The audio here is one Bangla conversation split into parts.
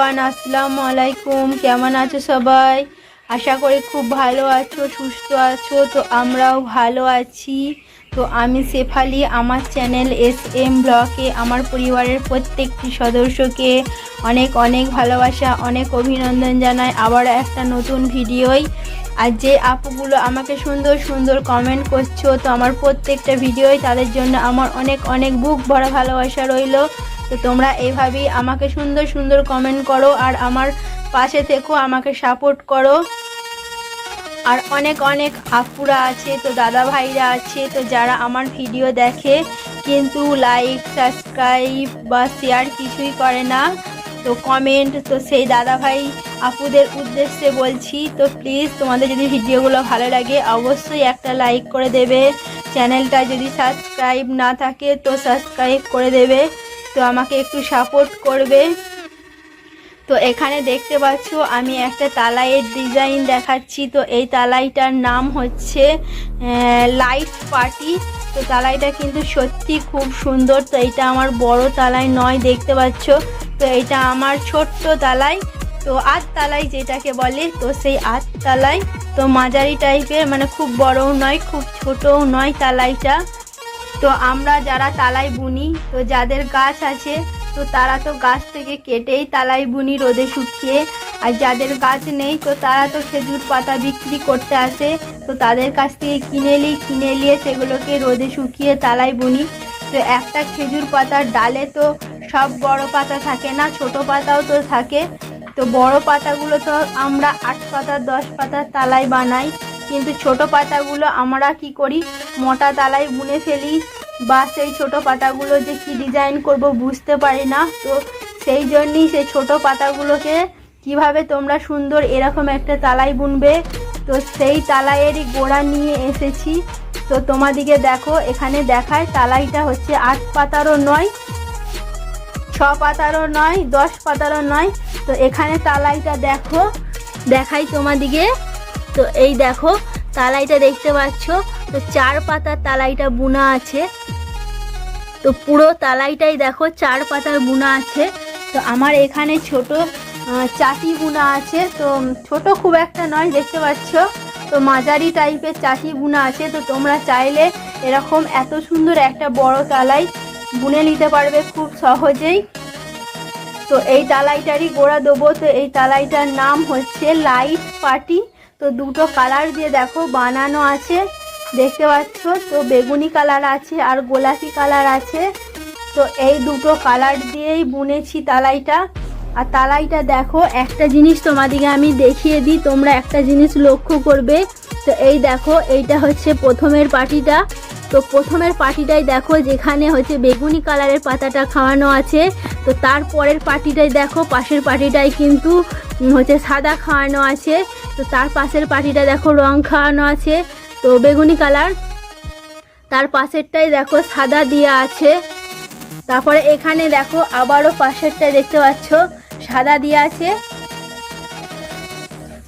এভরিওয়ান আসসালামু আলাইকুম। কেমন আছো সবাই? আশা করি খুব ভালো আছো, সুস্থ আছো। তো আমরাও ভালো আছি। তো আমি শেফালি, আমার চ্যানেল এস এম ব্লকে আমার পরিবারের প্রত্যেকটি সদস্যকে অনেক অনেক ভালোবাসা, অনেক অভিনন্দন জানাই। আবার একটা নতুন ভিডিওই। আর যে আপুগুলো আমাকে সুন্দর সুন্দর কমেন্ট করছ, তো আমার প্রত্যেকটা ভিডিওই তাদের জন্য আমার অনেক অনেক বুক ভরা ভালোবাসা রইল। তো তোমরা এইভাবেই আমাকে সুন্দর সুন্দর কমেন্ট করো আর আমার পাশে থেকো আমাকে সাপোর্ট করো। আর অনেক অনেক আপুরা আছে, তো দাদা ভাইরা আছে, তো যারা আমার ভিডিও দেখে কিন্তু লাইক সাবস্ক্রাইব বা শেয়ার কিছুই করে না। তো কমেন্ট তো সেই দাদা ভাই আপুদের উদ্দেশ্যে বলছি, তো প্লিজ তোমাদের যদি ভিডিওগুলো ভালো লাগে অবশ্যই একটা লাইক করে দেবে। চ্যানেলটা যদি সাবস্ক্রাইব না থাকে, তো সাবস্ক্রাইব করে দেবে। তো আমাকে একটু সাপোর্ট করবে। তো এখানে দেখতে পাচ্ছ, আমি একটা তালাইয়ের ডিজাইন দেখাচ্ছি। তো এই তালাইটার নাম হচ্ছে লাইট পার্টি তো তালাইটা কিন্তু সত্যি খুব সুন্দর। তো এটা আমার বড় তালাই নয়, দেখতে পাচ্ছ। তো এটা আমার ছোট্ট তালাই। তো আট তালাই যেটাকে বলে, তো সেই আট তালাই। তো মাঝারি টাইপের মানে খুব বড়ও নয়, খুব ছোটও নয় তালাইটা। তো আমরা যারা তালাই বুনি, তো যাদের গাছ আছে, তো তারা তো গাছ থেকে কেটেই তালাই বুনি রোদে শুকিয়ে, আর যাদের গাছ নেই, তো তারা তো খেজুর পাতা বিক্রি করতে আসে, তো তাদের কাছ থেকে কিনে নিই, কিনে নিয়ে সেগুলোকে রোদে শুকিয়ে তালাই বুনি। তো একটা খেজুর পাতার ডালে তো সব বড় পাতা থাকে না, ছোট পাতাও তো থাকে। তো বড় পাতাগুলো তো আমরা আট পাতা, দশ পাতার তালাই বানাই। কিন্তু ছোট পাতাগুলো আমরা কি করি? মোটা তালাই বুনে ফেলি। বা সেই ছোট পাতাগুলো যে কি ডিজাইন করব বুঝতে পারি না। তো সেই জন্যই সেই ছোট পাতাগুলোকে কীভাবে তোমরা সুন্দর এরকম একটা তালাই বুনবে? তো সেই তালাইয়েরই গোড়া নিয়ে এসেছি। তো তোমাদিকে দেখো, এখানে দেখায় তালাইটা হচ্ছে আট পাতারও নয়, ছ পাতারও নয়, দশ পাতারও নয়। তো এখানে তালাইটা দেখো, দেখাই তোমাদিকে। তো এই দেখো, তালাইটা দেখতে পাচ্ছ? তো চার পাতার তালাইটা বোনা আছে। তো পুরো তালাইটাই দেখো, চার পাতার বোনা আছে। তো আমার এখানে ছোট চাটি বোনা আছে। তো ছোট খুব একটা নয়, দেখতে পাচ্ছ? তো মাঝারি টাইপের চাটি বোনা আছে। তো তোমরা চাইলে এরকম এত সুন্দর একটা বড় তালাই বুনে নিতে পারবে খুব সহজেই। তো এই তালাইটারই গোড়া দেবো। তো এই তালাইটার নাম হচ্ছে লাইট পার্টি তো দুটো কালার দিয়ে দেখো বানানো আছে। দেখতে পাচ্ছ? তো বেগুনি কালার আছে আর গোলাপি কালার আছে। তো এই দুটো কালার দিয়েই বুনেছি তালাইটা। আর তালাইটা দেখো, একটা জিনিস তোমাদিকে আমি দেখিয়ে দিই, তোমরা একটা জিনিস লক্ষ্য করবে। তো এই দেখো, এইটা হচ্ছে প্রথমের পাটিটা। তো প্রথমের পাটিটাই দেখো, যেখানে হচ্ছে বেগুনি কালারের পাতাটা খাওয়ানো আছে। তো তারপরের পাটিটাই দেখো, পাশের পাটিটাই কিন্তু হচ্ছে সাদা খাওয়ানো আছে। তো তার পাশের পাটিটা দেখো রং খাওয়ানো আছে। তো বেগুনি কালার। তার পাশেরটাই দেখো সাদা দেওয়া আছে। তারপরে এখানে দেখো আবারও পাশেরটা দেখতে পাচ্ছ, সাদা দিয়ে আছে।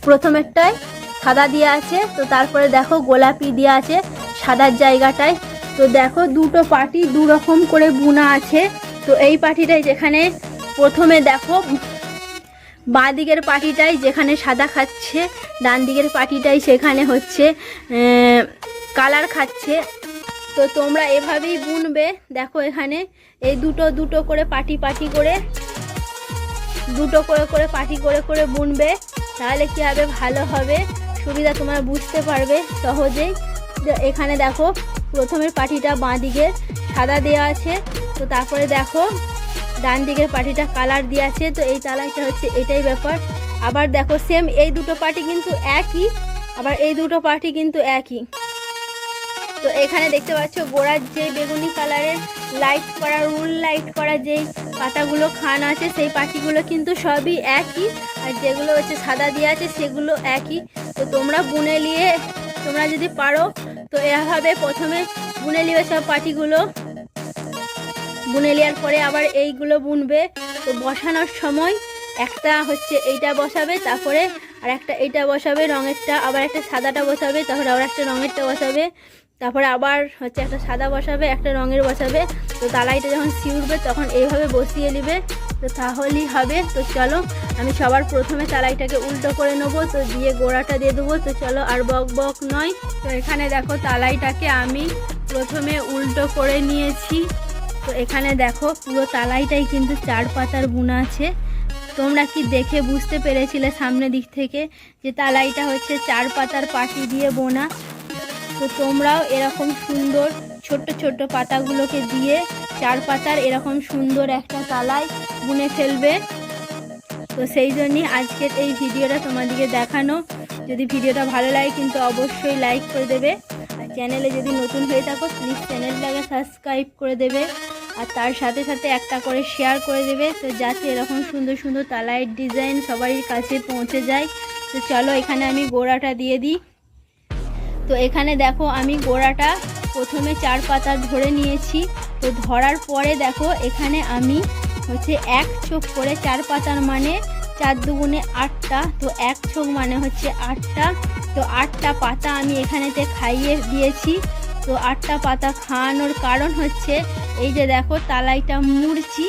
প্রথমেরটায় সাদা দিয়ে আছে। তো তারপরে দেখো গোলাপি দিয়ে আছে। সাদার জায়গাটায়। তো দেখো দুটো পাটি দু রকম করে বুনা আছে। তো এই পাটিটাই যেখানে প্রথমে দেখো বাঁ দিকের পাটিটাই যেখানে সাদা খাচ্ছে ডান দিকের পাটিটাই সেখানে হচ্ছে কালার খাচ্ছে। তো তোমরা এভাবেই বুনবে। দেখো এখানে এই দুটো দুটো করে পাটি পাটি করে, দুটো করে করে পাটি করে করে বুনবে। তাহলে কী হবে? ভালো হবে। সুবিধা তোমরা বুঝতে পারবে সহজেই। এখানে দেখো, প্রথমের পাটিটা বাঁ দিকের সাদা দেওয়া আছে, তো তারপরে দেখো, ডান দিকের পাটিটা কালার দিয়ে আছে, তো এই তালাইটা হচ্ছে এটাই ব্যাপার। আবার দেখো সেম এই দুটো পাটি কিন্তু একই, আবার এই দুটো পাটি কিন্তু একই। তো এখানে দেখতে পাচ্ছ, গোড়ার যে বেগুনি কালারের লাইট করা রুল লাইট করা যেই পাতাগুলো খান আছে, সেই পাটিগুলো কিন্তু সবই একই, আর যেগুলো হচ্ছে সাদা দিয়ে আছে, সেগুলো একই। তো তোমরা বুনে নিয়ে, তোমরা যদি পারো তো এভাবে প্রথমে বুনে নিবে সব পাটিগুলো। বুনে নেওয়ার পরে আবার এইগুলো বুনবে। তো বসানোর সময় একটা হচ্ছে এইটা বসাবে, তারপরে আর একটা এইটা বসাবে, রঙেরটা আবার একটা সাদাটা বসাবে, তারপরে আবার একটা রঙেরটা বসাবে, তারপরে আবার হচ্ছে একটা সাদা বসাবে, একটা রঙের বসাবে। তো তালাইটা যখন সিউড়বে তখন এইভাবে বসিয়ে নেবে। তো তাহলেই হবে। তো চলো, আমি সবার প্রথমে তালাইটাকে উল্টো করে নেব, তো দিয়ে গোড়াটা দিয়ে দেবো। তো চলো, আর বক বক নয়। তো এখানে দেখো তালাইটাকে আমি প্রথমে উল্টো করে নিয়েছি। তো এখানে দেখো পুরো তালাইটাই কিন্তু চার পাতার বুনা আছে। তোমরা কি দেখে বুঝতে পেরেছিলে সামনে দিক থেকে যে তালাইটা হচ্ছে চার পাতার পাটি দিয়ে বোনা? তো তোমরাও এরকম সুন্দর ছোট্ট ছোট্ট পাতাগুলোকে দিয়ে চার পাতার এরকম সুন্দর একটা তালাই বুনে ফেলবে। তো সেই জন্যই আজকের এই ভিডিওটা তোমাদেরকে দেখানো। যদি ভিডিওটা ভালো লাগে কিন্তু অবশ্যই লাইক করে দেবে। আর চ্যানেলে যদি নতুন হয়ে থাকো প্লিজ চ্যানেলটাকে সাবস্ক্রাইব করে দেবে। আর তার সাথে সাথে একটা করে শেয়ার করে দেবে, তো যাতে এরকম সুন্দর সুন্দর তালাইয়ের ডিজাইন সবারই কাছে পৌঁছে যায়। তো চলো এখানে আমি গোড়াটা দিয়ে দিই। তো এখানে দেখো আমি গোড়াটা প্রথমে চার পাতা ধরে নিয়েছি। তো ধরার পরে দেখো, এখানে আমি হচ্ছে এক চোখ করে চার পাতার মানে চার দুগুণে আটটা। তো এক চোখ মানে হচ্ছে আটটা। তো আটটা পাতা আমি এখানেতে খাইয়ে দিয়েছি। তো আটটা পাতা খাওয়ানোর কারণ হচ্ছে, এই যে দেখো, তালাইটা মুড়ছি।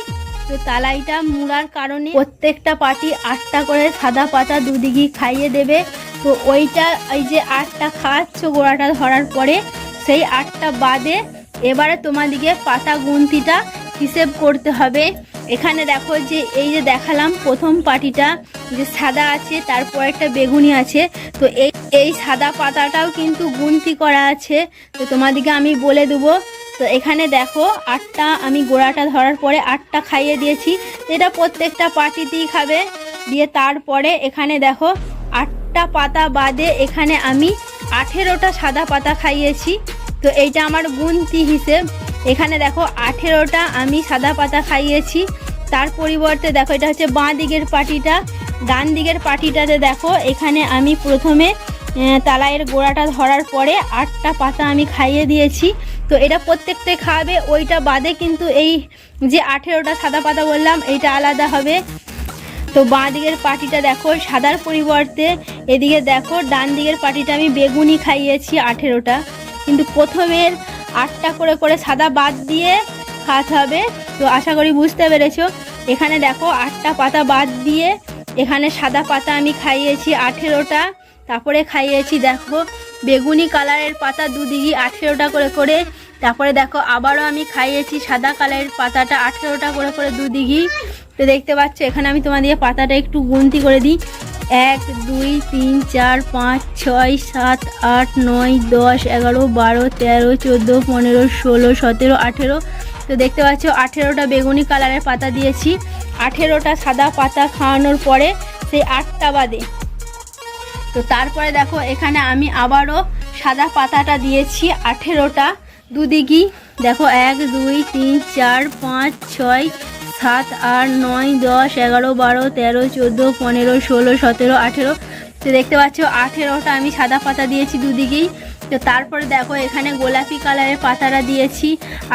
তো তালাইটা মুড়ার কারণে প্রত্যেকটা পাটি আটটা করে সাদা পাতা দুদিকে খাইয়ে দেবে। তো ওইটা, এই যে আটটা খাওয়াচ্ছ গোড়াটা ধরার পরে সেই আটটা বাদে এবারে তোমাদিকে পাতা গুনতিটা হিসেব করতে হবে। এখানে দেখো যে এই যে দেখালাম প্রথম পাটিটা যে সাদা আছে, তারপর একটা বেগুনি আছে। তো এই এই সাদা পাতাটাও কিন্তু গুনতি করা আছে। তো তোমাদিকে আমি বলে দেবো। তো এখানে দেখো আটটা, আমি গোড়াটা ধরার পরে আটটা খাইয়ে দিয়েছি। এটা প্রত্যেকটা পাটিতেই খাবে। দিয়ে তারপরে এখানে দেখো আটটা পাতা বাদে এখানে আমি আঠেরোটা সাদা পাতা খাইয়েছি। তো এইটা আমার গুনতি হিসেব। এখানে দেখো আঠেরোটা আমি সাদা পাতা খাইয়েছি। তার পরিবর্তে দেখো এটা হচ্ছে বাঁ দিকের পাটিটা। ডান দিকের পাটিটাতে দেখো এখানে আমি প্রথমে আহ, তালাইয়ের গোড়াটা ধরার পরে আটটা পাতা আমি খাইয়ে দিয়েছি। তো এটা প্রত্যেকটা খাবে ওইটা বাদে কিন্তু এই যে আঠেরোটা সাদা পাতা বললাম এইটা আলাদা হবে। তো বাঁ দিকের পাটিটা দেখো, সাদার পরিবর্তে এদিকে দেখো, ডান দিকের পাটিটা আমি বেগুনি খাইয়েছি আঠেরোটা। কিন্তু প্রথমের আটটা করে করে সাদা বাদ দিয়ে খাওয়াতে হবে। তো আশা করি বুঝতে পেরেছ। এখানে দেখো, আটটা পাতা বাদ দিয়ে এখানে সাদা পাতা আমি খাইয়েছি আঠেরোটা। তারপরে খাইয়েছি দেখো, বেগুনি কালারের পাতা দুদিকে আঠেরোটা করে করে। তারপরে দেখো, আবারও আমি খাইয়েছি সাদা কালারের পাতাটা আঠেরোটা করে করে দুদিকে। তো দেখতে পাচ্ছ, এখানে আমি তোমাদের পাতাটা একটু গুনতি করে দিই। এক, দুই, তিন, চার, পাঁচ, ছয়, সাত, আট, নয়, দশ, এগারো, বারো, তেরো, চোদ্দ, পনেরো, ষোলো, সতেরো, আঠেরো। তো দেখতে পাচ্ছ, আঠেরোটা বেগুনি কালারের পাতা দিয়েছি। আঠেরোটা সাদা পাতা খাওয়ানোর পরে সেই আটটা বাদে। তো তারপরে দেখো, এখানে আমি আবারও সাদা পাতাটা দিয়েছি, আঠেরোটা। দুদিকে দেখো, এক, দুই, তিন, চার, পাঁচ, ছয় সাত আট নয় দশ এগারো বারো তেরো চোদ্দ পনেরো ষোলো সতেরো আঠেরো। তো দেখতে পাচ্ছ, আঠেরোটা আমি সাদা পাতা দিয়েছি দুদিকেই। তো তারপরে দেখো, এখানে গোলাপি কালারের পাতাটা দিয়েছি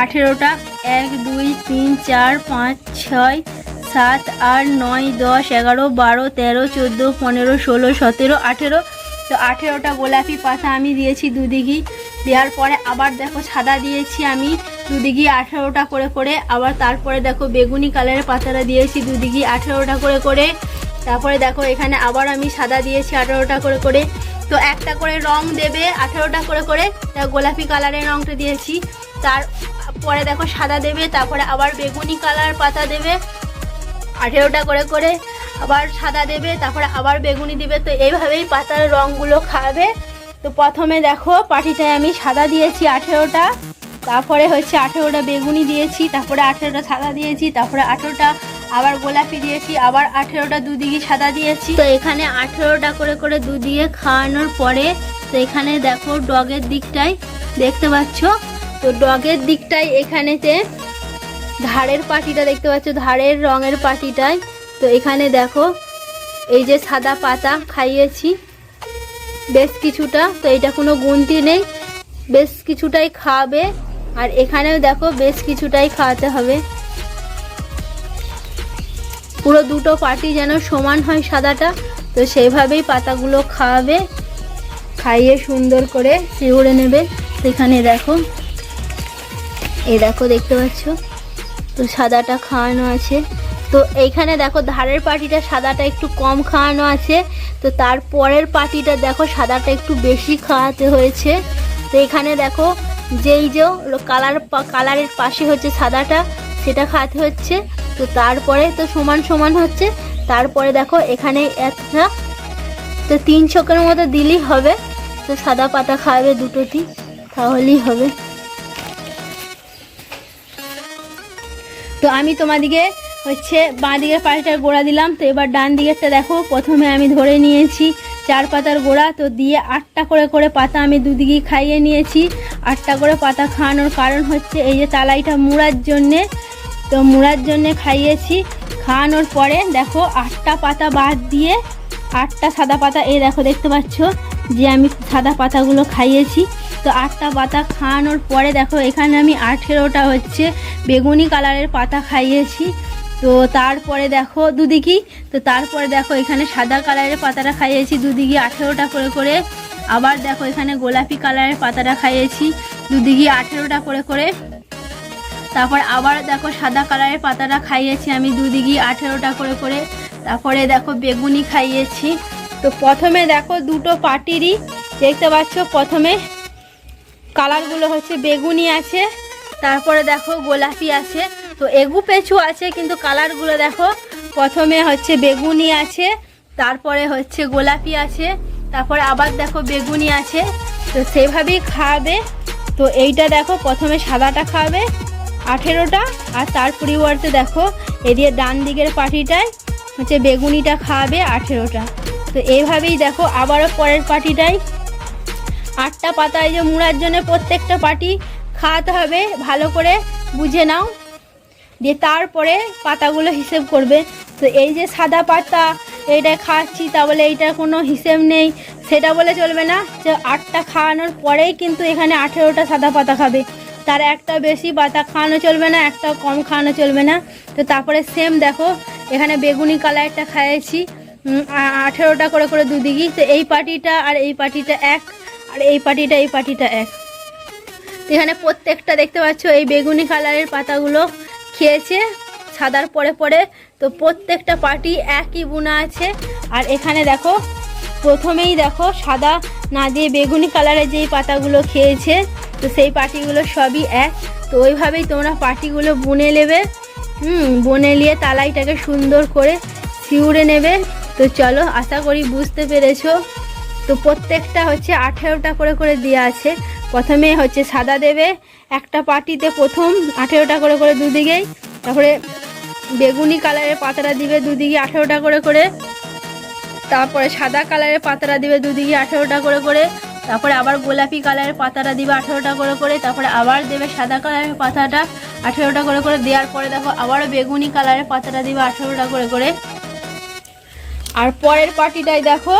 আঠেরোটা। এক, দুই, তিন, চার, পাঁচ, ছয়, সাত, আট, নয়, দশ, এগারো, বারো, তেরো, চোদ্দ, পনেরো, ষোলো, সতেরো, আঠেরো। তো আঠেরোটা গোলাপি পাতা আমি দিয়েছি দুদিকেই। দেওয়ার পরে আবার দেখো, সাদা দিয়েছি আমি দুদিকে আঠেরোটা করে করে, আবার তারপরে দেখো বেগুনি কালারের পাতাটা দিয়েছি দুদিকে আঠেরোটা করে করে। তারপরে দেখো এখানে আবার আমি সাদা দিয়েছি আঠেরোটা করে করে। তো একটা করে রং দেবে আঠেরোটা করে করে গোলাপি কালারের রংটা দিয়েছি। তারপরে দেখো সাদা দেবে, তারপরে আবার বেগুনি কালার পাতা দেবে আঠেরোটা করে করে, আবার সাদা দেবে, তারপরে আবার বেগুনি দিবে। তো এইভাবেই পাতার রঙগুলো খাবে। তো প্রথমে দেখো পাটিটায় আমি সাদা দিয়েছি আঠেরোটা। তারপরে হচ্ছে আঠেরোটা বেগুনি দিয়েছি, তারপরে আঠেরোটা সাদা দিয়েছি, তারপরে আঠেরোটা আবার গোলাপি দিয়েছি, আবার আঠেরোটা দুদিকে সাদা দিয়েছি। তো এখানে আঠেরোটা করে করে দুদিকে খাওয়ানোর পরে তো এখানে দেখো ডগের দিকটাই দেখতে পাচ্ছ। তো ডগের দিকটাই এখানেতে ধারের পাটিটা দেখতে পাচ্ছ, ধারের রঙের পাটিটায় তো এখানে দেখো এই যে সাদা পাতা খাইয়েছি, বেশ কিছুটা। তো এটা কোনো গুনতি নেই, বেশ কিছুটাই খাওয়াবে আর এখানেও দেখো বেশ কিছুটাই খাওয়াতে হবে। পুরো দুটো পাটি যেন সমান হয় সাদাটা, তো সেইভাবেই পাতাগুলো খাওয়াবে, খাইয়ে সুন্দর করে শিউড়ে নেবে। সেখানে দেখো এই দেখো দেখতে পাচ্ছ? তো সাদাটা খাওয়ানো আছে। তো এইখানে দেখো ধারের পাটিটা সাদাটা একটু কম খাওয়ানো আছে। তো তারপরের পাটিটা দেখো সাদাটা একটু বেশি খাওয়াতে হয়েছে। তো এখানে দেখো যেই যে কালার কালারের পাশে হচ্ছে সাদাটা, সেটা খাতে হচ্ছে। তো তারপরে তো সমান সমান হচ্ছে। তারপরে দেখো এখানে একটা, তো তিন ছকের মতো দিলেই হবে। তো সাদা পাতা খাওয়াবে দুটোটি তাহলেই হবে। তো আমি তোমাদিকে হচ্ছে বাঁ দিকের পাশটার গোড়া দিলাম। তো এবার ডান দিকেরটা দেখো, প্রথমে আমি ধরে নিয়েছি। চার পাতার গোড়া, তো দিয়ে আটটা করে করে পাতা আমি দুদিকেই খাইয়ে নিয়েছি। আটটা করে পাতা খাওয়ানোর কারণ হচ্ছে এই যে তালাইটা মুড়ার জন্যে, তো মুড়ার জন্যে খাইয়েছি। খাওয়ানোর পরে দেখো আটটা পাতা বাদ দিয়ে, আটটা সাদা পাতা, এই দেখো দেখতে পাচ্ছ যে আমি সাদা পাতাগুলো খাইয়েছি। তো আটটা পাতা খাওয়ানোর পরে দেখো এখানে আমি আঠেরোটা হচ্ছে বেগুনি কালারের পাতা খাইয়েছি। তো তারপরে দেখো দুদিকেই, তো তারপরে দেখো এখানে সাদা কালারের পাতাটা খাইয়েছি দুদিকে আঠেরোটা করে করে। আবার দেখো এখানে গোলাপি কালারের পাতাটা খাইয়েছি দুদিকে আঠেরোটা করে করে। তারপর আবার দেখো সাদা কালারের পাতাটা খাইয়েছি আমি দুদিকে আঠেরোটা করে করে। তারপরে দেখো বেগুনি খাইয়েছি। তো প্রথমে দেখো দুটো পাটিরই, দেখতে পাচ্ছ প্রথমে কালারগুলো হচ্ছে বেগুনি আছে, তারপরে দেখো গোলাপি আছে। তো এগু পেঁচু আছে, কিন্তু কালারগুলো দেখো। প্রথমে হচ্ছে বেগুনি আছে, তারপরে হচ্ছে গোলাপি আছে, তারপরে আবার দেখো বেগুনি আছে। তো সেভাবেই খাওয়াবে তো এইটা দেখো, প্রথমে সাদাটা খাওয়াবে আঠেরোটা, আর তার পরিবর্তে দেখো, এদিকে ডান দিকের পাটিটায় হচ্ছে বেগুনিটা খাওয়াবে আঠেরোটা। তো এইভাবেই দেখো, আবারও পরের পাটিটায়। আটটা পাতায় যে মুড়ার জন্য প্রত্যেকটা পাটি খাওয়াতে হবে, ভালো করে বুঝে নাও। দিয়ে তারপরে পাতাগুলো হিসেব করবে। তো এই যে সাদা পাতা, এইটা খাচ্ছি তা বলে এইটার কোনো হিসেব নেই। সেটা বলে চলবে না যে আটটা খাওয়ানোর পরেই কিন্তু এখানে আঠেরোটা সাদা পাতা খাবে। তার একটা বেশি পাতা খাওয়ানো চলবে না, একটা কম খাওয়ানো চলবে না। তো তারপরে সেম দেখো, এখানে বেগুনি কালারটা খাইয়েছি। আঠেরোটা করে করে দুদিকেই। তো এই পাটিটা আর এই পাটিটা এক, আর এই পাটিটা এই পাটিটা এক। এখানে প্রত্যেকটা দেখতে পাচ্ছ, এই বেগুনি কালারের পাতাগুলো খেয়েছে। সাদার পরে পরে তো প্রত্যেকটা পাটি একই বুনা আছে। আর এখানে দেখো, প্রথমেই দেখো সাদা না দিয়ে বেগুনি কালারের যেই পাতাগুলো খেয়েছে, তো সেই পাটিগুলো সবই এক। তো ওইভাবেই তোমরা পাটিগুলো বুনে নেবে। হুম, বুনে নিয়ে তালাইটাকে সুন্দর করে শিউড়ে নেবে। তো চলো, আশা করি বুঝতে পেরেছ। তো প্রত্যেকটা হচ্ছে আঠেরোটা করে করে দেওয়া আছে। প্রথমে হচ্ছে সাদা দেবে, একটা পাটিতে প্রথম আঠেরোটা করে করে দুদিকেই তারপরে বেগুনি কালারের পাতাটা দিবে দুদিকে আঠেরোটা করে করে, তারপরে সাদা কালারের পাতাটা দিবে দুদিকে আঠেরোটা করে করে, তারপরে আবার গোলাপি কালারের পাতাটা দিবে আঠেরোটা করে করে, তারপরে আবার দেবে সাদা কালারের পাতাটা আঠেরোটা করে করে, দেওয়ার পরে দেখো আবারও বেগুনি কালারের পাতাটা দিবে আঠেরোটা করে করে। আর পরের পাটিটাই দেখো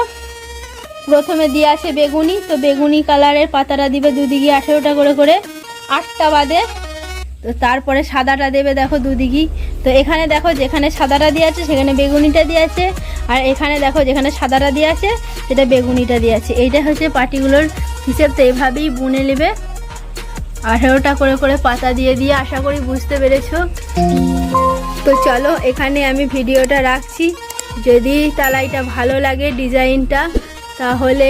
প্রথমে দিয়ে আছে বেগুনি, তো বেগুনি কালারের পাতাটা দিবে দুদিকে আঠেরোটা করে করে। আটটা বাদে, তো তারপরে সাদাটা দেবে দেখো দুদিকেই। তো এখানে দেখো যেখানে সাদাটা দিয়ে আছে, সেখানে বেগুনিটা দিয়ে আছে। আর এখানে দেখো যেখানে সাদাটা দিয়ে আছে, সেটা বেগুনিটা দিয়ে আছে। এইটা হচ্ছে পাটিগুলোর হিসেব, তো এইভাবেই বুনে নেবে। আঠেরোটা করে করে পাতা দিয়ে দিয়ে, আশা করি বুঝতে পেরেছ। তো চলো, এখানে আমি ভিডিওটা রাখছি। যদি তালাইটা ভালো লাগে, ডিজাইনটা তাহলে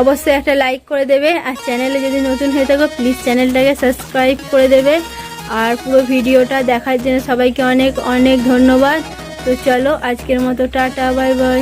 অবশ্যই একটা লাইক করে দেবে। আর চ্যানেলে যদি নতুন হয়ে থাকো প্লিজ চ্যানেলটাকে সাবস্ক্রাইব করে দেবে। আর পুরো ভিডিওটা দেখার জন্য সবাইকে অনেক অনেক ধন্যবাদ। তো চলো, আজকের মতো টাটা বাই বাই